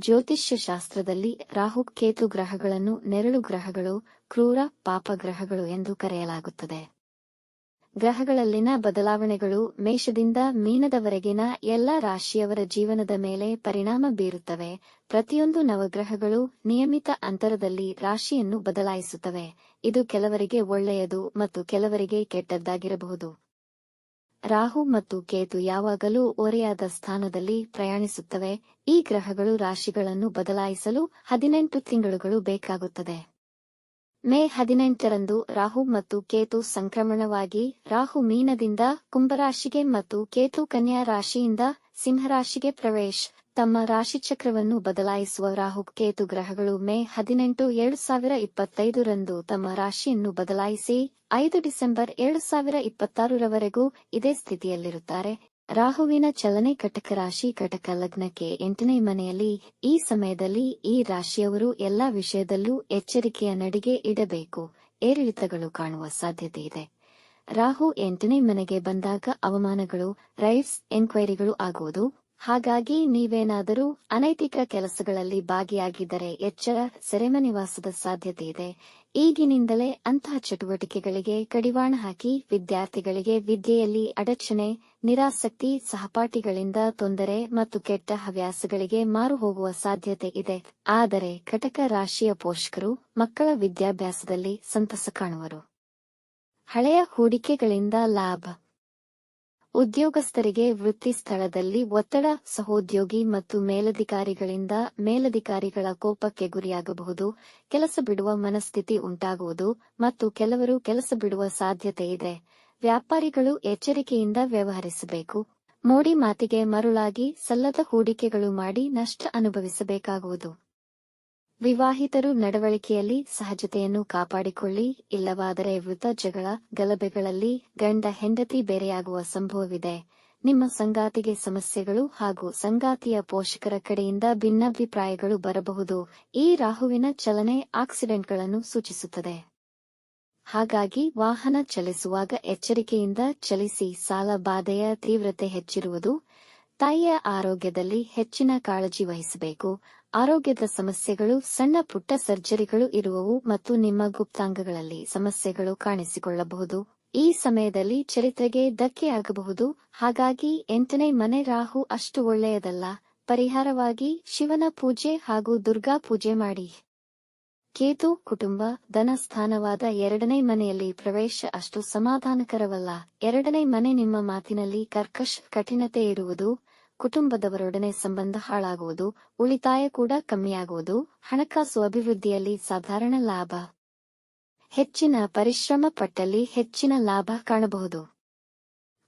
ಜ್ಯೋತಿಷ್ಯ ಶಾಸ್ತ್ರದಲ್ಲಿ ರಾಹು ಕೇತು ಗ್ರಹಗಳನ್ನು ನೆರಳು ಗ್ರಹಗಳು, ಕ್ರೂರ ಪಾಪ ಗ್ರಹಗಳು ಎಂದು ಕರೆಯಲಾಗುತ್ತದೆ. ಗ್ರಹಗಳಲ್ಲಿನ ಬದಲಾವಣೆಗಳು ಮೇಷದಿಂದ ಮೀನದವರೆಗಿನ ಎಲ್ಲ ರಾಶಿಯವರ ಜೀವನದ ಮೇಲೆ ಪರಿಣಾಮ ಬೀರುತ್ತವೆ. ಪ್ರತಿಯೊಂದು ನವಗ್ರಹಗಳು ನಿಯಮಿತ ಅಂತರದಲ್ಲಿ ರಾಶಿಯನ್ನು ಬದಲಾಯಿಸುತ್ತವೆ. ಇದು ಕೆಲವರಿಗೆ ಒಳ್ಳೆಯದು ಮತ್ತು ಕೆಲವರಿಗೆ ಕೆಟ್ಟದ್ದಾಗಿರಬಹುದು. ರಾಹು ಮತ್ತು ಕೇತು ಯಾವಾಗಲೂ ಓರೆಯಾದ ಸ್ಥಾನದಲ್ಲಿ ಪ್ರಯಾಣಿಸುತ್ತವೆ. ಈ ಗ್ರಹಗಳು ರಾಶಿಗಳನ್ನು ಬದಲಾಯಿಸಲು ಹದಿನೆಂಟು ತಿಂಗಳುಗಳು ಬೇಕಾಗುತ್ತದೆ. ಮೇ ಹದಿನೆಂಟರಂದು ರಾಹು ಮತ್ತು ಕೇತು ಸಂಕ್ರಮಣವಾಗಿ ರಾಹು ಮೀನದಿಂದ ಕುಂಭರಾಶಿಗೆ ಮತ್ತು ಕೇತು ಕನ್ಯಾ ರಾಶಿಯಿಂದ ಸಿಂಹರಾಶಿಗೆ ಪ್ರವೇಶ್. ತಮ್ಮ ರಾಶಿಚಕ್ರವನ್ನು ಬದಲಾಯಿಸುವ ರಾಹು ಕೇತು ಗ್ರಹಗಳು ಮೇ ಹದಿನೆಂಟು, ಎರಡು ಸಾವಿರ ಇಪ್ಪತ್ತೈದರಂದು ತಮ್ಮ ರಾಶಿಯನ್ನು ಬದಲಾಯಿಸಿ ಐದು ಡಿಸೆಂಬರ್, ಎರಡು ಸಾವಿರ ಇಪ್ಪತ್ತಾರರವರೆಗೂ ಇದೇ ಸ್ಥಿತಿಯಲ್ಲಿರುತ್ತಾರೆ. ರಾಹುವಿನ ಚಲನೆ ಕಟಕ ರಾಶಿ ಕಟಕ ಲಗ್ನಕ್ಕೆ ಎಂಟನೇ ಮನೆಯಲ್ಲಿ ಈ ಸಮಯದಲ್ಲಿ ಈ ರಾಶಿಯವರು ಎಲ್ಲಾ ವಿಷಯದಲ್ಲೂ ಎಚ್ಚರಿಕೆಯ ನಡಿಗೆ ಇಡಬೇಕು. ಏರಿಳಿತಗಳು ಕಾಣುವ ಸಾಧ್ಯತೆ ಇದೆ. ರಾಹು ಎಂಟನೇ ಮನೆಗೆ ಬಂದಾಗ ಅವಮಾನಗಳು ರೈಟ್ಸ್ ಎನ್ಕ್ವೈರಿಗಳು ಆಗುವುದು. ಹಾಗಾಗಿ ನೀವೇನಾದರೂ ಅನೈತಿಕ ಕೆಲಸಗಳಲ್ಲಿ ಭಾಗಿಯಾಗಿದ್ದರೆ ಎಚ್ಚರ, ಸೆರೆಮನಿವಾಸದ ಸಾಧ್ಯತೆ ಇದೆ. ಈಗಿನಿಂದಲೇ ಅಂತಹ ಚಟುವಟಿಕೆಗಳಿಗೆ ಕಡಿವಾಣ ಹಾಕಿ ವಿದ್ಯಾರ್ಥಿಗಳಿಗೆ ವಿದ್ಯೆಯಲ್ಲಿ ಅಡಚಣೆ, ನಿರಾಸಕ್ತಿ, ಸಹಪಾಠಿಗಳಿಂದ ತೊಂದರೆ ಮತ್ತು ಕೆಟ್ಟ ಹವ್ಯಾಸಗಳಿಗೆ ಮಾರು ಹೋಗುವ ಸಾಧ್ಯತೆ ಇದೆ. ಆದರೆ ಘಟಕ ರಾಶಿಯ ಪೋಷಕರು, ಮಕ್ಕಳ ವಿದ್ಯಾಭ್ಯಾಸದಲ್ಲಿ ಸಂತಸ ಕಾಣುವರು. ಹಳೆಯ ಹೂಡಿಕೆಗಳಿಂದ ಲಾಭ. ಉದ್ಯೋಗಸ್ಥರಿಗೆ ವೃತ್ತಿ ಸ್ಥಳದಲ್ಲಿ ಒತ್ತಡ, ಸಹೋದ್ಯೋಗಿ ಮತ್ತು ಮೇಲಧಿಕಾರಿಗಳಿಂದ ಮೇಲಧಿಕಾರಿಗಳ ಕೋಪಕ್ಕೆ ಗುರಿಯಾಗಬಹುದು, ಕೆಲಸ ಬಿಡುವ ಮನಸ್ಥಿತಿ ಉಂಟಾಗುವುದು ಮತ್ತು ಕೆಲವರು ಕೆಲಸ ಬಿಡುವ ಸಾಧ್ಯತೆ ಇದೆ. ವ್ಯಾಪಾರಿಗಳು ಎಚ್ಚರಿಕೆಯಿಂದ ವ್ಯವಹರಿಸಬೇಕು. ಮೋಡಿ ಮಾತಿಗೆ ಮರುಳಾಗಿ ಸಲ್ಲದ ಹೂಡಿಕೆಗಳು ಮಾಡಿ ನಷ್ಟ ಅನುಭವಿಸಬೇಕಾಗುವುದು. ವಿವಾಹಿತರು ನಡವಳಿಕೆಯಲ್ಲಿ ಸಹಜತೆಯನ್ನು ಕಾಪಾಡಿಕೊಳ್ಳಿ, ಇಲ್ಲವಾದರೆ ವೃತ ಜಗಳ, ಗಲಭೆಗಳಲ್ಲಿ ಗಂಡ ಹೆಂಡತಿ ಬೇರೆಯಾಗುವ ಸಂಭವವಿದೆ. ನಿಮ್ಮ ಸಂಗಾತಿಗೆ ಸಮಸ್ಯೆಗಳು ಹಾಗೂ ಸಂಗಾತಿಯ ಪೋಷಕರ ಕಡೆಯಿಂದ ಭಿನ್ನಾಭಿಪ್ರಾಯಗಳು ಬರಬಹುದು. ಈ ರಾಹುವಿನ ಚಲನೆ ಆಕ್ಸಿಡೆಂಟ್ಗಳನ್ನು ಸೂಚಿಸುತ್ತದೆ. ಹಾಗಾಗಿ ವಾಹನ ಚಲಿಸುವಾಗ ಎಚ್ಚರಿಕೆಯಿಂದ ಚಲಿಸಿ ಸಾಲ ಬಾಧೆಯ ತೀವ್ರತೆ ಹೆಚ್ಚಿರುವುದು, ತಾಯಿಯ ಆರೋಗ್ಯದಲ್ಲಿ ಹೆಚ್ಚಿನ ಕಾಳಜಿ ವಹಿಸಬೇಕು. ಆರೋಗ್ಯದ ಸಮಸ್ಯೆಗಳು, ಸಣ್ಣ ಪುಟ್ಟ ಸರ್ಜರಿಗಳು ಇರುವವು ಮತ್ತು ನಿಮ್ಮ ಗುಪ್ತಾಂಗಗಳಲ್ಲಿ ಸಮಸ್ಯೆಗಳು ಕಾಣಿಸಿಕೊಳ್ಳಬಹುದು. ಈ ಸಮಯದಲ್ಲಿ ಚರಿತ್ರೆಗೆ ಧಕ್ಕೆಯಾಗಬಹುದು ಹಾಗಾಗಿ ಎಂಟನೇ ಮನೆ ರಾಹು ಅಷ್ಟು ಒಳ್ಳೆಯದಲ್ಲ. ಪರಿಹಾರವಾಗಿ ಶಿವನ ಪೂಜೆ ಹಾಗೂ ದುರ್ಗಾ ಪೂಜೆ ಮಾಡಿ. ಕೇತು ಕುಟುಂಬ, ಧನ ಸ್ಥಾನವಾದ ಎರಡನೇ ಮನೆಯಲ್ಲಿ ಪ್ರವೇಶ ಅಷ್ಟು ಸಮಾಧಾನಕರವಲ್ಲ. ಎರಡನೇ ಮನೆ ನಿಮ್ಮ ಮಾತಿನಲ್ಲಿ ಕರ್ಕಶ್, ಕಠಿಣತೆ ಇರುವುದು. ಕುಟುಂಬದವರೊಡನೆ ಸಂಬಂಧ ಹಾಳಾಗುವುದು, ಉಳಿತಾಯ ಕೂಡ ಕಮ್ಮಿಯಾಗುವುದು, ಹಣಕಾಸು ಅಭಿವೃದ್ಧಿಯಲ್ಲಿ ಸಾಧಾರಣ ಲಾಭ. ಹೆಚ್ಚಿನ ಪರಿಶ್ರಮ ಪಟ್ಟಲ್ಲಿ ಹೆಚ್ಚಿನ ಲಾಭ ಕಾಣಬಹುದು.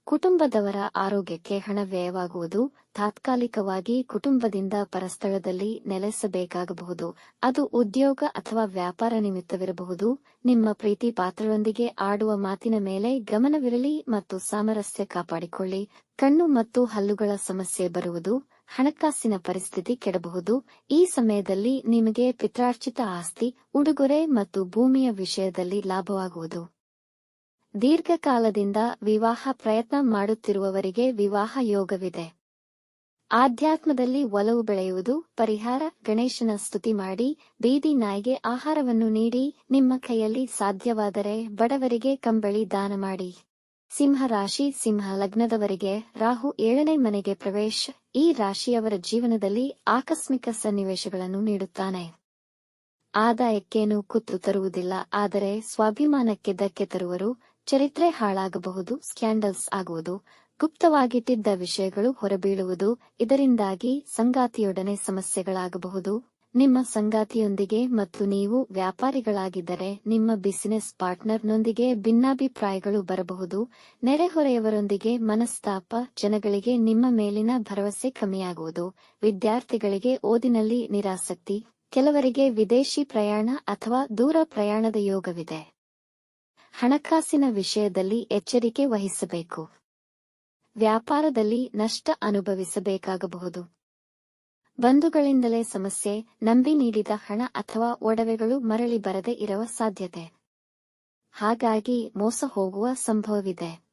ಕುಟುಂಬದವರ ಆರೋಗ್ಯಕ್ಕೆ ಹಣ ವ್ಯಯವಾಗುವುದು ತಾತ್ಕಾಲಿಕವಾಗಿ ಕುಟುಂಬದಿಂದ ಪರಸ್ಥಳದಲ್ಲಿ ನೆಲೆಸಬೇಕಾಗಬಹುದು. ಅದು ಉದ್ಯೋಗ ಅಥವಾ ವ್ಯಾಪಾರ ನಿಮಿತ್ತವಿರಬಹುದು. ನಿಮ್ಮ ಪ್ರೀತಿ ಪಾತ್ರರೊಂದಿಗೆ ಆಡುವ ಮಾತಿನ ಮೇಲೆ ಗಮನವಿರಲಿ ಮತ್ತು ಸಾಮರಸ್ಯ ಕಾಪಾಡಿಕೊಳ್ಳಿ. ಕಣ್ಣು ಮತ್ತು ಹಲ್ಲುಗಳ ಸಮಸ್ಯೆ ಬರುವುದು, ಹಣಕಾಸಿನ ಪರಿಸ್ಥಿತಿ ಕೆಡಬಹುದು. ಈ ಸಮಯದಲ್ಲಿ ನಿಮಗೆ ಪಿತ್ರಾರ್ಚಿತ ಆಸ್ತಿ, ಉಡುಗೊರೆ ಮತ್ತು ಭೂಮಿಯ ವಿಷಯದಲ್ಲಿ ಲಾಭವಾಗುವುದು. ದೀರ್ಘಕಾಲದಿಂದ ವಿವಾಹ ಪ್ರಯತ್ನ ಮಾಡುತ್ತಿರುವವರಿಗೆ ವಿವಾಹ ಯೋಗವಿದೆ. ಆಧ್ಯಾತ್ಮದಲ್ಲಿ ಒಲವು ಬೆಳೆಯುವುದು, ಪರಿಹಾರ, ಗಣೇಶನ ಸ್ತುತಿ ಮಾಡಿ, ಬೀದಿ ನಾಯಿಗೆ ಆಹಾರವನ್ನು ನೀಡಿ, ನಿಮ್ಮ ಕೈಯಲ್ಲಿ ಸಾಧ್ಯವಾದರೆ ಬಡವರಿಗೆ ಕಂಬಳಿ ದಾನ ಮಾಡಿ. ಸಿಂಹ ರಾಶಿ, ಸಿಂಹ ಲಗ್ನದವರಿಗೆ ರಾಹು ಏಳನೇ ಮನೆಗೆ ಪ್ರವೇಶ, ಈ ರಾಶಿಯವರ ಜೀವನದಲ್ಲಿ ಆಕಸ್ಮಿಕ ಸನ್ನಿವೇಶಗಳನ್ನು ನೀಡುತ್ತಾನೆ. ಆದಾಯಕ್ಕೇನು ಕುತ್ತು ತರುವುದಿಲ್ಲ, ಆದರೆ ಸ್ವಾಭಿಮಾನಕ್ಕೆ ಧಕ್ಕೆ ತರುವರು ಚರಿತ್ರೆ ಹಾಳಾಗಬಹುದು, ಸ್ಕ್ಯಾಂಡಲ್ಸ್ ಆಗುವುದು, ಗುಪ್ತವಾಗಿಟ್ಟಿದ್ದ ವಿಷಯಗಳು ಹೊರಬೀಳುವುದು, ಇದರಿಂದಾಗಿ ಸಂಗಾತಿಯೊಡನೆ ಸಮಸ್ಯೆಗಳಾಗಬಹುದು. ನಿಮ್ಮ ಸಂಗಾತಿಯೊಂದಿಗೆ ಮತ್ತು ನೀವು ವ್ಯಾಪಾರಿಗಳಾಗಿದ್ದರೆ ನಿಮ್ಮ ಬಿಸಿನೆಸ್ ಪಾರ್ಟ್ನರ್ನೊಂದಿಗೆ ಭಿನ್ನಾಭಿಪ್ರಾಯಗಳು ಬರಬಹುದು. ನೆರೆಹೊರೆಯವರೊಂದಿಗೆ ಮನಸ್ತಾಪ ಜನಗಳಿಗೆ ನಿಮ್ಮ ಮೇಲಿನ ಭರವಸೆ ಕಮ್ಮಿಯಾಗುವುದು. ವಿದ್ಯಾರ್ಥಿಗಳಿಗೆ ಓದಿನಲ್ಲಿ ನಿರಾಸಕ್ತಿ, ಕೆಲವರಿಗೆ ವಿದೇಶಿ ಪ್ರಯಾಣ ಅಥವಾ ದೂರ ಪ್ರಯಾಣದ ಯೋಗವಿದೆ. ಹಣಕಾಸಿನ ವಿಷಯದಲ್ಲಿ ಎಚ್ಚರಿಕೆ ವಹಿಸಬೇಕು. ವ್ಯಾಪಾರದಲ್ಲಿ ನಷ್ಟ ಅನುಭವಿಸಬೇಕಾಗಬಹುದು. ಬಂಧುಗಳಿಂದಲೇ ಸಮಸ್ಯೆ, ನಂಬಿ ನೀಡಿದ ಹಣ ಅಥವಾ ಒಡವೆಗಳು ಮರಳಿ ಬರದೆ ಇರುವ ಸಾಧ್ಯತೆ. ಹಾಗಾಗಿ ಮೋಸ ಹೋಗುವ ಸಂಭವವಿದೆ.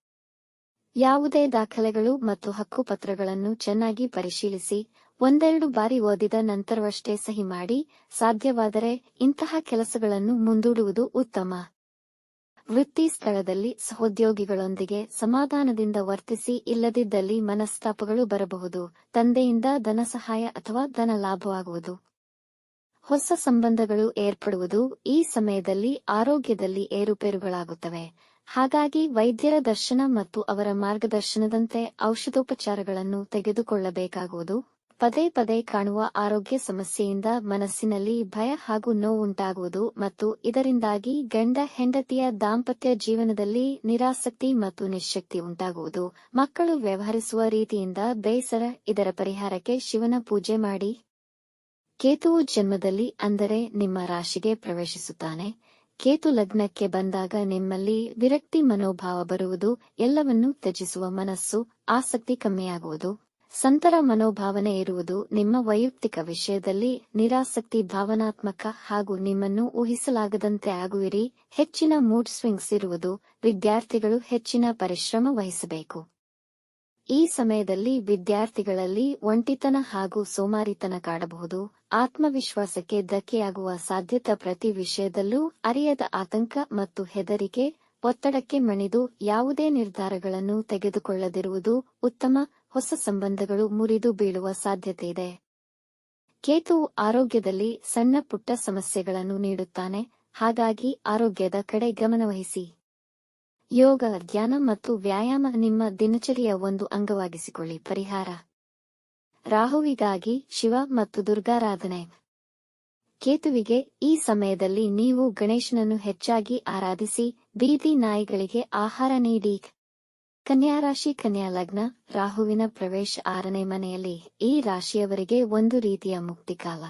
ಯಾವುದೇ ದಾಖಲೆಗಳು ಮತ್ತು ಹಕ್ಕುಪತ್ರಗಳನ್ನು ಚೆನ್ನಾಗಿ ಪರಿಶೀಲಿಸಿ, ಒಂದೆರಡು ಬಾರಿ ಓದಿದ ನಂತರವಷ್ಟೇ ಸಹಿ ಮಾಡಿ, ಸಾಧ್ಯವಾದರೆ ಇಂತಹ ಕೆಲಸಗಳನ್ನು ಮುಂದೂಡುವುದು ಉತ್ತಮ. ವೃತ್ತಿ ಸ್ಥಳದಲ್ಲಿ ಸಹೋದ್ಯೋಗಿಗಳೊಂದಿಗೆ ಸಮಾಧಾನದಿಂದ ವರ್ತಿಸಿ ಇಲ್ಲದಿದ್ದಲ್ಲಿ ಮನಸ್ತಾಪಗಳು ಬರಬಹುದು, ತಂದೆಯಿಂದ ಧನ ಸಹಾಯ ಅಥವಾ ಧನ ಲಾಭವಾಗುವುದು. ಹೊಸ ಸಂಬಂಧಗಳು ಏರ್ಪಡುವುದು ಈ ಸಮಯದಲ್ಲಿ ಆರೋಗ್ಯದಲ್ಲಿ ಏರುಪೇರುಗಳಾಗುತ್ತವೆ. ಹಾಗಾಗಿ ವೈದ್ಯರ ದರ್ಶನ ಮತ್ತು ಅವರ ಮಾರ್ಗದರ್ಶನದಂತೆ ಔಷಧೋಪಚಾರಗಳನ್ನು ತೆಗೆದುಕೊಳ್ಳಬೇಕಾಗುವುದು. ಪದೇ ಪದೇ ಕಾಣುವ ಆರೋಗ್ಯ ಸಮಸ್ಯೆಯಿಂದ ಮನಸ್ಸಿನಲ್ಲಿ ಭಯ ಹಾಗೂ ನೋವುಂಟಾಗುವುದು ಮತ್ತು ಇದರಿಂದಾಗಿ ಗಂಡ ಹೆಂಡತಿಯ ದಾಂಪತ್ಯ ಜೀವನದಲ್ಲಿ ನಿರಾಸಕ್ತಿ ಮತ್ತು ನಿಶಕ್ತಿ ಉಂಟಾಗುವುದು. ಮಕ್ಕಳು ವ್ಯವಹರಿಸುವ ರೀತಿಯಿಂದ ಬೇಸರ, ಇದರ ಪರಿಹಾರಕ್ಕೆ ಶಿವನ ಪೂಜೆ ಮಾಡಿ. ಕೇತುವು ಜನ್ಮದಲ್ಲಿ ಅಂದರೆ ನಿಮ್ಮ ರಾಶಿಗೆ ಪ್ರವೇಶಿಸುತ್ತಾನೆ. ಕೇತು ಲಗ್ನಕ್ಕೆ ಬಂದಾಗ ನಿಮ್ಮಲ್ಲಿ ವಿರಕ್ತಿ ಮನೋಭಾವ ಬರುವುದು, ಎಲ್ಲವನ್ನೂ ತ್ಯಜಿಸುವ ಮನಸ್ಸು, ಆಸಕ್ತಿ ಕಮ್ಮಿಯಾಗುವುದು. ಸಂತರ ಮನೋಭಾವನೆ ಇರುವುದು ನಿಮ್ಮ ವೈಯಕ್ತಿಕ ವಿಷಯದಲ್ಲಿ ನಿರಾಸಕ್ತಿ ಭಾವನಾತ್ಮಕ ಹಾಗೂ ನಿಮ್ಮನ್ನು ಊಹಿಸಲಾಗದಂತೆ ಆಗುವಿರಿ. ಹೆಚ್ಚಿನ ಮೂಡ್ ಸ್ವಿಂಗ್ಸ್ ಇರುವುದು ವಿದ್ಯಾರ್ಥಿಗಳು ಹೆಚ್ಚಿನ ಪರಿಶ್ರಮ ವಹಿಸಬೇಕು. ಈ ಸಮಯದಲ್ಲಿ ವಿದ್ಯಾರ್ಥಿಗಳಲ್ಲಿ ಒಂಟಿತನ ಹಾಗೂ ಸೋಮಾರಿತನ ಕಾಡಬಹುದು. ಆತ್ಮವಿಶ್ವಾಸಕ್ಕೆ ಧಕ್ಕೆಯಾಗುವ ಸಾಧ್ಯತೆ ಪ್ರತಿ ವಿಷಯದಲ್ಲೂ ಅರಿಯದ ಆತಂಕ ಮತ್ತು ಹೆದರಿಕೆ, ಒತ್ತಡಕ್ಕೆ ಮಣಿದು ಯಾವುದೇ ನಿರ್ಧಾರಗಳನ್ನು ತೆಗೆದುಕೊಳ್ಳದಿರುವುದು ಉತ್ತಮ ಹೊಸ ಸಂಬಂಧಗಳು ಮುರಿದು ಬೀಳುವ ಸಾಧ್ಯತೆ ಇದೆ ಕೇತುವು ಆರೋಗ್ಯದಲ್ಲಿ ಸಣ್ಣ ಪುಟ್ಟ ಸಮಸ್ಯೆಗಳನ್ನು ನೀಡುತ್ತಾನೆ, ಹಾಗಾಗಿ ಆರೋಗ್ಯದ ಕಡೆ ಗಮನವಹಿಸಿ. ಯೋಗ, ಧ್ಯಾನ ಮತ್ತು ವ್ಯಾಯಾಮ ನಿಮ್ಮ ದಿನಚರಿಯ ಒಂದು ಅಂಗವಾಗಿಸಿಕೊಳ್ಳಿ. ಪರಿಹಾರ. ರಾಹುವಿಗಾಗಿ ಶಿವ ಮತ್ತು ದುರ್ಗಾರಾಧನೆ. ಕೇತುವಿಗೆ ಈ ಸಮಯದಲ್ಲಿ ನೀವು ಗಣೇಶನನ್ನು ಹೆಚ್ಚಾಗಿ ಆರಾಧಿಸಿ, ಬೀದಿ ನಾಯಿಗಳಿಗೆ ಆಹಾರ ನೀಡಿ. ಕನ್ಯಾ ರಾಶಿ ಕನ್ಯಾ ಲಗ್ನ, ರಾಹುವಿನ ಪ್ರವೇಶ ಆರನೇ ಮನೆಯಲ್ಲಿ, ಈ ರಾಶಿಯವರಿಗೆ ಒಂದು ರೀತಿಯ ಮುಕ್ತಿಕಾಲ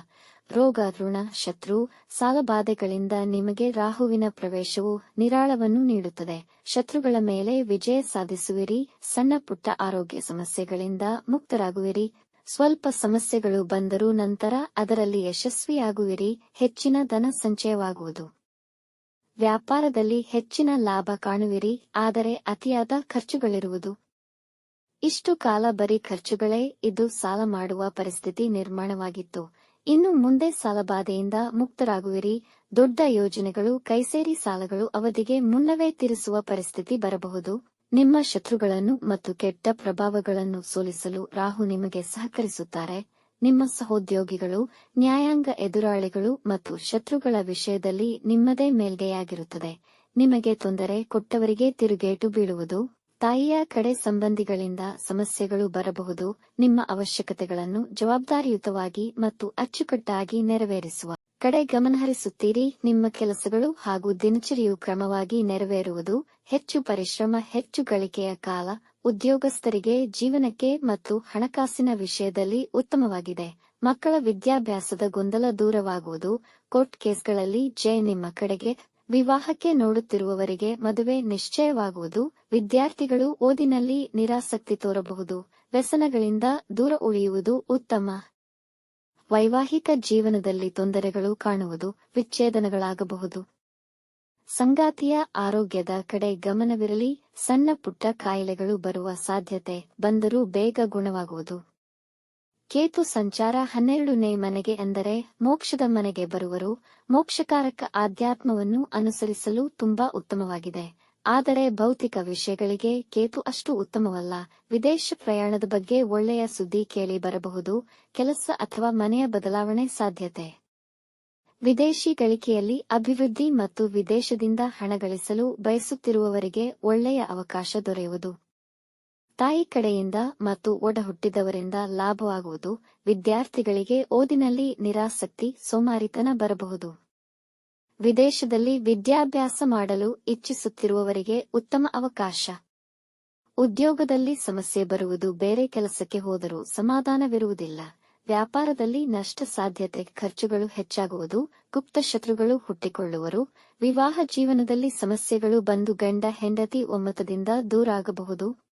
ರೋಗ, ಋಣ, ಶತ್ರು, ಸಾಲಬಾಧೆಗಳಿಂದ ನಿಮಗೆ ರಾಹುವಿನ ಪ್ರವೇಶವು ನಿರಾಳವನ್ನು ನೀಡುತ್ತದೆ. ಶತ್ರುಗಳ ಮೇಲೆ ವಿಜಯ ಸಾಧಿಸುವಿರಿ, ಸಣ್ಣ ಪುಟ್ಟ ಆರೋಗ್ಯ ಸಮಸ್ಯೆಗಳಿಂದ ಮುಕ್ತರಾಗುವಿರಿ. ಸ್ವಲ್ಪ ಸಮಸ್ಯೆಗಳು ಬಂದರೂ ನಂತರ ಅದರಲ್ಲಿ ಯಶಸ್ವಿಯಾಗುವಿರಿ, ಹೆಚ್ಚಿನ ಧನ ಸಂಚಯವಾಗುವುದು. ವ್ಯಾಪಾರದಲ್ಲಿ ಹೆಚ್ಚಿನ ಲಾಭ ಕಾಣುವಿರಿ, ಆದರೆ ಅತಿಯಾದ ಖರ್ಚುಗಳಿರುವುದು. ಇಷ್ಟು ಕಾಲ ಬರೀ ಖರ್ಚುಗಳೇ, ಇದು ಸಾಲ ಮಾಡುವ ಪರಿಸ್ಥಿತಿ ನಿರ್ಮಾಣವಾಗಿತ್ತು. ಇನ್ನು ಮುಂದೆ ಸಾಲಬಾಧೆಯಿಂದ ಮುಕ್ತರಾಗುವಿರಿ, ದೊಡ್ಡ ಯೋಜನೆಗಳು, ಕೈಸೇರಿ ಸಾಲಗಳು ಅವಧಿಗೆ ಮುನ್ನವೇ ತೀರಿಸುವ ಪರಿಸ್ಥಿತಿ ಬರಬಹುದು. ನಿಮ್ಮ ಶತ್ರುಗಳನ್ನು ಮತ್ತು ಕೆಟ್ಟ ಪ್ರಭಾವಗಳನ್ನು ಸೋಲಿಸಲು ರಾಹು ನಿಮಗೆ ಸಹಕರಿಸುತ್ತಾರೆ. ನಿಮ್ಮ ಸಹೋದ್ಯೋಗಿಗಳು, ನ್ಯಾಯಾಂಗ ಎದುರಾಳಿಗಳು ಮತ್ತು ಶತ್ರುಗಳ ವಿಷಯದಲ್ಲಿ ನಿಮ್ಮದೇ ಮೇಲ್ಗೆಯಾಗಿರುತ್ತದೆ. ನಿಮಗೆ ತೊಂದರೆ ಕೊಟ್ಟವರಿಗೆ ತಿರುಗೇಟು ಬೀಳುವುದು, ತಾಯಿಯ ಕಡೆ ಸಂಬಂಧಿಗಳಿಂದ ಸಮಸ್ಯೆಗಳು ಬರಬಹುದು, ನಿಮ್ಮ ಅವಶ್ಯಕತೆಗಳನ್ನು ಜವಾಬ್ದಾರಿಯುತವಾಗಿ ಮತ್ತು ಅಚ್ಚುಕಟ್ಟಾಗಿ ನೆರವೇರಿಸುವ ಕಡೆ ಗಮನಹರಿಸುತ್ತೀರಿ. ನಿಮ್ಮ ಕೆಲಸಗಳು ಹಾಗೂ ದಿನಚರಿಯು ಕ್ರಮವಾಗಿ ನೆರವೇರುವುದು, ಹೆಚ್ಚು ಪರಿಶ್ರಮ, ಹೆಚ್ಚು ಗಳಿಕೆಯ ಕಾಲ ಉದ್ಯೋಗಸ್ಥರಿಗೆ ಜೀವನಕ್ಕೆ ಮತ್ತು ಹಣಕಾಸಿನ ವಿಷಯದಲ್ಲಿ ಉತ್ತಮವಾಗಿದೆ. ಮಕ್ಕಳ ವಿದ್ಯಾಭ್ಯಾಸದ ಗೊಂದಲ ದೂರವಾಗುವುದು. ಕೋರ್ಟ್ ಕೇಸ್ಗಳಲ್ಲಿ ಜಯ ನಿಮ್ಮ ಕಡೆಗೆ. ವಿವಾಹಕ್ಕೆ ನೋಡುತ್ತಿರುವವರಿಗೆ ಮದುವೆ ನಿಶ್ಚಯವಾಗುವುದು. ವಿದ್ಯಾರ್ಥಿಗಳು ಓದಿನಲ್ಲಿ ನಿರಾಸಕ್ತಿ ತೋರಬಹುದು. ವ್ಯಸನಗಳಿಂದ ದೂರ ಉಳಿಯುವುದು ಉತ್ತಮ. ವೈವಾಹಿಕ ಜೀವನದಲ್ಲಿ ತೊಂದರೆಗಳು ಕಾಣುವುದು. ವಿಚ್ಛೇದನಗಳಾಗಬಹುದು. ಸಂಗಾತಿಯ ಆರೋಗ್ಯದ ಕಡೆ ಗಮನವಿರಲಿ, ಸಣ್ಣ ಪುಟ್ಟ ಕಾಯಿಲೆಗಳು ಬರುವ ಸಾಧ್ಯತೆ ಬಂದರೂ ಬೇಗ ಗುಣವಾಗುವುದು. ಕೇತು ಸಂಚಾರ ಹನ್ನೆರಡನೇ ಮನೆಗೆ ಅಂದರೆ ಮೋಕ್ಷದ ಮನೆಗೆ ಬರುವರು. ಮೋಕ್ಷಕಾರಕ ಆಧ್ಯಾತ್ಮವನ್ನು ಅನುಸರಿಸಲು ತುಂಬಾ ಉತ್ತಮವಾಗಿದೆ. ಆದರೆ ಭೌತಿಕ ವಿಷಯಗಳಿಗೆ ಕೇತು ಅಷ್ಟು ಉತ್ತಮವಲ್ಲ. ವಿದೇಶ ಪ್ರಯಾಣದ ಬಗ್ಗೆ ಒಳ್ಳೆಯ ಸುದ್ದಿ ಕೇಳಿ ಬರಬಹುದು. ಕೆಲಸ ಅಥವಾ ಮನೆಯ ಬದಲಾವಣೆ ಸಾಧ್ಯತೆ. ವಿದೇಶಿ ಗಳಿಕೆಯಲ್ಲಿ ಅಭಿವೃದ್ಧಿ ಮತ್ತು ವಿದೇಶದಿಂದ ಹಣ ಗಳಿಸಲು ಬಯಸುತ್ತಿರುವವರಿಗೆ ಒಳ್ಳೆಯ ಅವಕಾಶ ದೊರೆಯುವುದು. ತಾಯಿ ಕಡೆಯಿಂದ ಮತ್ತು ಒಡಹುಟ್ಟಿದವರಿಂದ ಲಾಭವಾಗುವುದು, ವಿದ್ಯಾರ್ಥಿಗಳಿಗೆ ಓದಿನಲ್ಲಿ ನಿರಾಸಕ್ತಿ, ಸೋಮಾರಿತನ ಬರಬಹುದು. ವಿದೇಶದಲ್ಲಿ ವಿದ್ಯಾಭ್ಯಾಸ ಮಾಡಲು ಇಚ್ಛಿಸುತ್ತಿರುವವರಿಗೆ ಉತ್ತಮ ಅವಕಾಶ. ಉದ್ಯೋಗದಲ್ಲಿ ಸಮಸ್ಯೆ ಬರುವುದು ಬೇರೆ ಕೆಲಸಕ್ಕೆ ಹೋದರೂ ಸಮಾಧಾನವಿರುವುದಿಲ್ಲ. ವ್ಯಾಪಾರದಲ್ಲಿ ನಷ್ಟ ಸಾಧ್ಯತೆ ಖರ್ಚುಗಳು ಹೆಚ್ಚಾಗುವುದು, ಗುಪ್ತ ಶತ್ರುಗಳು ಹುಟ್ಟಿಕೊಳ್ಳುವರು, ವಿವಾಹ ಜೀವನದಲ್ಲಿ ಸಮಸ್ಯೆಗಳು ಬಂದು ಗಂಡ, ಹೆಂಡತಿ ಒಮ್ಮತದಿಂದ ದೂರಾಗಬಹುದು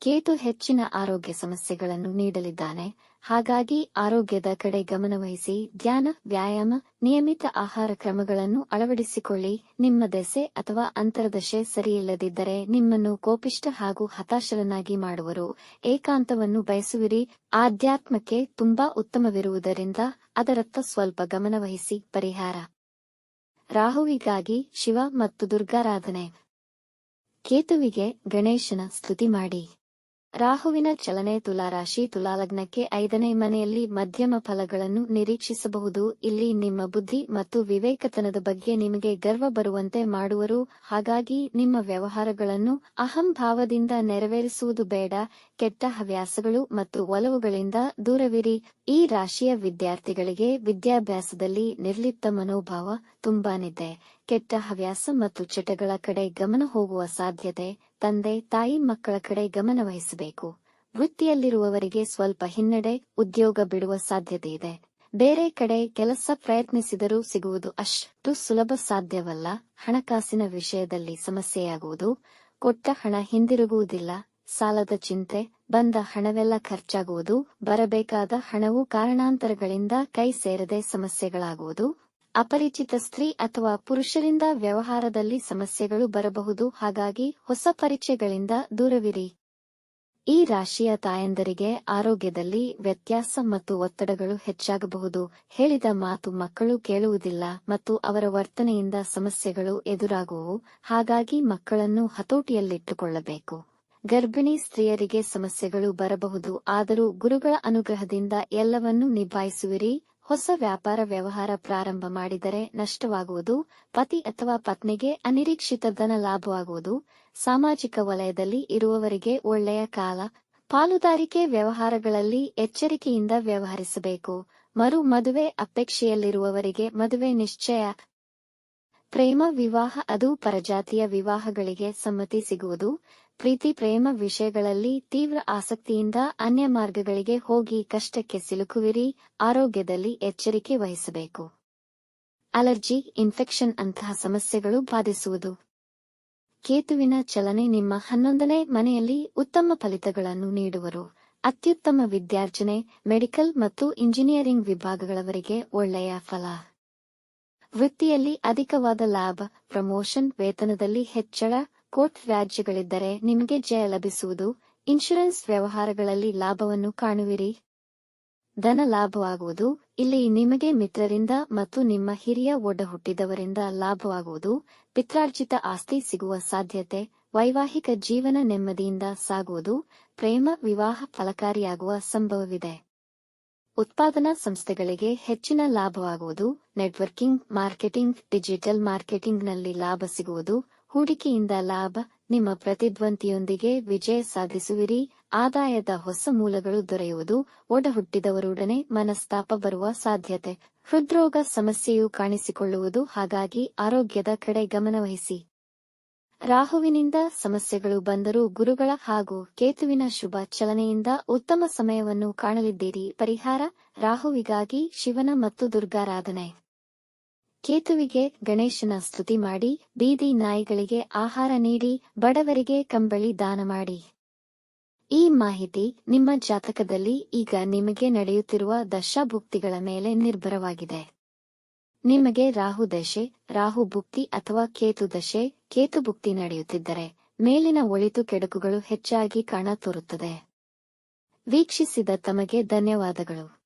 ಕೇತು ಹೆಚ್ಚಿನ ಆರೋಗ್ಯ ಸಮಸ್ಯೆಗಳನ್ನು ನೀಡಲಿದ್ದಾನೆ. ಹಾಗಾಗಿ ಆರೋಗ್ಯದ ಕಡೆ ಗಮನವಹಿಸಿ ಧ್ಯಾನ, ವ್ಯಾಯಾಮ, ನಿಯಮಿತ ಆಹಾರ ಕ್ರಮಗಳನ್ನು ಅಳವಡಿಸಿಕೊಳ್ಳಿ. ನಿಮ್ಮ ದೆಸೆ ಅಥವಾ ಅಂತರದಶೆ ಸರಿಯಿಲ್ಲದಿದ್ದರೆ ನಿಮ್ಮನ್ನು ಕೋಪಿಷ್ಟ ಹಾಗೂ ಹತಾಶರನ್ನಾಗಿ ಮಾಡುವರು. ಏಕಾಂತವನ್ನು ಬಯಸುವಿರಿ. ಆಧ್ಯಾತ್ಮಕ್ಕೆ ತುಂಬಾ ಉತ್ತಮವಿರುವುದರಿಂದ ಅದರತ್ತ ಸ್ವಲ್ಪ ಗಮನವಹಿಸಿ. ಪರಿಹಾರ. ರಾಹುವಿಗಾಗಿ ಶಿವ ಮತ್ತು ದುರ್ಗಾರಾಧನೆ. ಕೇತುವಿಗೆ ಗಣೇಶನ ಸ್ತುತಿ ಮಾಡಿ. ರಾಹುವಿನ ಚಲನೆ ತುಲಾರಾಶಿ ತುಲಾಲಗ್ನಕ್ಕೆ ಐದನೇ ಮನೆಯಲ್ಲಿ ಮಧ್ಯಮ ಫಲಗಳನ್ನು ನಿರೀಕ್ಷಿಸಬಹುದು. ಇಲ್ಲಿ ನಿಮ್ಮ ಬುದ್ಧಿ ಮತ್ತು ವಿವೇಕತನದ ಬಗ್ಗೆ ನಿಮಗೆ ಗರ್ವ ಬರುವಂತೆ ಮಾಡುವರು. ಹಾಗಾಗಿ ನಿಮ್ಮ ವ್ಯವಹಾರಗಳನ್ನು ಅಹಂಭಾವದಿಂದ ನೆರವೇರಿಸುವುದು ಬೇಡ. ಕೆಟ್ಟ ಹವ್ಯಾಸಗಳು ಮತ್ತು ಒಲವುಗಳಿಂದ ದೂರವಿರಿ. ಈ ರಾಶಿಯ ವಿದ್ಯಾರ್ಥಿಗಳಿಗೆ ವಿದ್ಯಾಭ್ಯಾಸದಲ್ಲಿ ನಿರ್ಲಿಪ್ತ ಮನೋಭಾವ ತುಂಬಾನಿದೆ ಕೆಟ್ಟ ಹವ್ಯಾಸ ಮತ್ತು ಚಟಗಳ ಕಡೆ ಗಮನ ಹೋಗುವ ಸಾಧ್ಯತೆ, ತಂದೆ, ತಾಯಿ, ಮಕ್ಕಳ ಕಡೆ ಗಮನವಹಿಸಬೇಕು ವೃತ್ತಿಯಲ್ಲಿರುವವರಿಗೆ ಸ್ವಲ್ಪ ಹಿನ್ನಡೆ ಉದ್ಯೋಗ ಬಿಡುವ ಸಾಧ್ಯತೆ ಇದೆ. ಬೇರೆ ಕಡೆ ಕೆಲಸ ಪ್ರಯತ್ನಿಸಿದರೂ ಸಿಗುವುದು ಅಷ್ಟು ಸುಲಭ ಸಾಧ್ಯವಲ್ಲ. ಹಣಕಾಸಿನ ವಿಷಯದಲ್ಲಿ ಸಮಸ್ಯೆಯಾಗುವುದು. ಕೊಟ್ಟ ಹಣ ಹಿಂದಿರುಗುವುದಿಲ್ಲ. ಸಾಲದ ಚಿಂತೆ, ಬಂದ ಹಣವೆಲ್ಲ ಖರ್ಚಾಗುವುದು. ಬರಬೇಕಾದ ಹಣವು ಕಾರಣಾಂತರಗಳಿಂದ ಕೈ ಸೇರದೆ ಸಮಸ್ಯೆಗಳಾಗುವುದು. ಅಪರಿಚಿತ ಸ್ತ್ರೀ ಅಥವಾ ಪುರುಷರಿಂದ ವ್ಯವಹಾರದಲ್ಲಿ ಸಮಸ್ಯೆಗಳು ಬರಬಹುದು, ಹಾಗಾಗಿ ಹೊಸ ಪರಿಚಯಗಳಿಂದ ದೂರವಿರಿ. ಈ ರಾಶಿಯ ತಾಯಂದರಿಗೆ ಆರೋಗ್ಯದಲ್ಲಿ ವ್ಯತ್ಯಾಸ ಮತ್ತು ಒತ್ತಡಗಳು ಹೆಚ್ಚಾಗಬಹುದು. ಹೇಳಿದ ಮಾತು ಮಕ್ಕಳು ಕೇಳುವುದಿಲ್ಲ ಮತ್ತು ಅವರ ವರ್ತನೆಯಿಂದ ಸಮಸ್ಯೆಗಳು ಎದುರಾಗುವು, ಹಾಗಾಗಿ ಮಕ್ಕಳನ್ನು ಹತೋಟಿಯಲ್ಲಿಟ್ಟುಕೊಳ್ಳಬೇಕು. ಗರ್ಭಿಣಿ ಸ್ತ್ರೀಯರಿಗೆ ಸಮಸ್ಯೆಗಳು ಬರಬಹುದು, ಆದರೂ ಗುರುಗಳ ಅನುಗ್ರಹದಿಂದ ಎಲ್ಲವನ್ನೂ ನಿಭಾಯಿಸುವಿರಿ. ಹೊಸ ವ್ಯಾಪಾರ ವ್ಯವಹಾರ ಪ್ರಾರಂಭ ಮಾಡಿದರೆ ನಷ್ಟವಾಗುವುದು, ಪತಿ ಅಥವಾ ಪತ್ನಿಗೆ ಅನಿರೀಕ್ಷಿತ ಧನ ಲಾಭವಾಗುವುದು, ಸಾಮಾಜಿಕ ವಲಯದಲ್ಲಿ ಇರುವವರಿಗೆ ಒಳ್ಳೆಯ ಕಾಲ, ಪಾಲುದಾರಿಕೆ ವ್ಯವಹಾರಗಳಲ್ಲಿ ಎಚ್ಚರಿಕೆಯಿಂದ ವ್ಯವಹರಿಸಬೇಕು, ಮರು ಮದುವೆ ಅಪೇಕ್ಷೆಯಲ್ಲಿರುವವರಿಗೆ ಮದುವೆ ನಿಶ್ಚಯ. ಪ್ರೇಮ ವಿವಾಹ, ಅದು ಪರಜಾತಿಯ ವಿವಾಹಗಳಿಗೆ ಸಮ್ಮತಿ ಸಿಗುವುದು ಪ್ರೀತಿ, ಪ್ರೇಮ ವಿಷಯಗಳಲ್ಲಿ ತೀವ್ರ ಆಸಕ್ತಿಯಿಂದ ಅನ್ಯ ಮಾರ್ಗಗಳಿಗೆ ಹೋಗಿ ಕಷ್ಟಕ್ಕೆ ಸಿಲುಕುವಿರಿ, ಆರೋಗ್ಯದಲ್ಲಿ ಎಚ್ಚರಿಕೆ ವಹಿಸಬೇಕು. ಅಲರ್ಜಿ, ಇನ್ಫೆಕ್ಷನ್ ಅಂತಹ ಸಮಸ್ಯೆಗಳು ಬಾಧಿಸುವುದು. ಕೇತುವಿನ ಚಲನೆ ನಿಮ್ಮ ಹನ್ನೊಂದನೇ ಮನೆಯಲ್ಲಿ ಉತ್ತಮ ಫಲಿತಗಳನ್ನು ನೀಡುವರು. ಅತ್ಯುತ್ತಮ ವಿದ್ಯಾರ್ಜನೆ, ಮೆಡಿಕಲ್ ಮತ್ತು ಇಂಜಿನಿಯರಿಂಗ್ ವಿಭಾಗಗಳವರೆಗೆ ಒಳ್ಳೆಯ ಫಲ. ವೃತ್ತಿಯಲ್ಲಿ ಅಧಿಕವಾದ ಲಾಭ, ಪ್ರಮೋಷನ್, ವೇತನದಲ್ಲಿ ಹೆಚ್ಚಳ ಕೋರ್ಟ್ ವ್ಯಾಜ್ಯಗಳಿದ್ದರೆ ನಿಮಗೆ ಜಯ ಲಭಿಸುವುದು, ಇನ್ಶೂರೆನ್ಸ್ ವ್ಯವಹಾರಗಳಲ್ಲಿ ಲಾಭವನ್ನು ಕಾಣುವಿರಿ. ಧನ ಲಾಭವಾಗುವುದು, ಇಲ್ಲಿ ನಿಮಗೆ ಮಿತ್ರರಿಂದ ಮತ್ತು ನಿಮ್ಮ ಹಿರಿಯ ಒಡ ಹುಟ್ಟಿದವರಿಂದ ಲಾಭವಾಗುವುದು, ಪಿತ್ರಾರ್ಜಿತ ಆಸ್ತಿ ಸಿಗುವ ಸಾಧ್ಯತೆ, ವೈವಾಹಿಕ ಜೀವನ ನೆಮ್ಮದಿಯಿಂದ ಸಾಗುವುದು, ಪ್ರೇಮ ವಿವಾಹ ಫಲಕಾರಿಯಾಗುವ ಸಂಭವವಿದೆ. ಉತ್ಪಾದನಾ ಸಂಸ್ಥೆಗಳಿಗೆ ಹೆಚ್ಚಿನ ಲಾಭವಾಗುವುದು, ನೆಟ್ವರ್ಕಿಂಗ್, ಮಾರ್ಕೆಟಿಂಗ್, ಡಿಜಿಟಲ್ ಮಾರ್ಕೆಟಿಂಗ್ನಲ್ಲಿ ಲಾಭ ಸಿಗುವುದು ಹೂಡಿಕೆಯಿಂದ ಲಾಭ, ನಿಮ್ಮ ಪ್ರತಿದ್ವಂತಿಯೊಂದಿಗೆ ವಿಜಯ ಸಾಧಿಸುವಿರಿ. ಆದಾಯದ ಹೊಸ ಮೂಲಗಳು ದೊರೆಯುವುದು ಒಡಹುಟ್ಟಿದವರೊಡನೆ ಮನಸ್ತಾಪ ಬರುವ ಸಾಧ್ಯತೆ. ಹೃದ್ರೋಗ ಸಮಸ್ಯೆಯು ಕಾಣಿಸಿಕೊಳ್ಳುವುದು, ಹಾಗಾಗಿ ಆರೋಗ್ಯದ ಕಡೆ ಗಮನವಹಿಸಿ ರಾಹುವಿನಿಂದ ಸಮಸ್ಯೆಗಳು ಬಂದರೂ ಗುರುಗಳ ಹಾಗೂ ಕೇತುವಿನ ಶುಭ ಚಲನೆಯಿಂದ ಉತ್ತಮ ಸಮಯವನ್ನು ಕಾಣಲಿದ್ದೀರಿ. ಪರಿಹಾರ, ರಾಹುವಿಗಾಗಿ ಶಿವನ ಮತ್ತು ದುರ್ಗಾರಾಧನೆ. ಕೇತುವಿಗೆ ಗಣೇಶನ ಸ್ತುತಿ ಮಾಡಿ, ಬೀದಿ ನಾಯಿಗಳಿಗೆ ಆಹಾರ ನೀಡಿ, ಬಡವರಿಗೆ ಕಂಬಳಿ ದಾನ ಮಾಡಿ. ಈ ಮಾಹಿತಿ ನಿಮ್ಮ ಜಾತಕದಲ್ಲಿ ಈಗ ನಿಮಗೆ ನಡೆಯುತ್ತಿರುವ ದಶಾಭುಕ್ತಿಗಳ ಮೇಲೆ ನಿರ್ಭರವಾಗಿದೆ. ನಿಮಗೆ ರಾಹು ದಶೆ, ರಾಹು ಭುಕ್ತಿ ಅಥವಾ ಕೇತು ದಶೆ, ಕೇತು ಭುಕ್ತಿ ನಡೆಯುತ್ತಿದ್ದರೆ ಮೇಲಿನ ಒಳಿತು ಕೆಡುಕುಗಳು ಹೆಚ್ಚಾಗಿ ಕಾಣ ತೋರುತ್ತದೆ ವೀಕ್ಷಿಸಿದ ತಮಗೆ ಧನ್ಯವಾದಗಳು.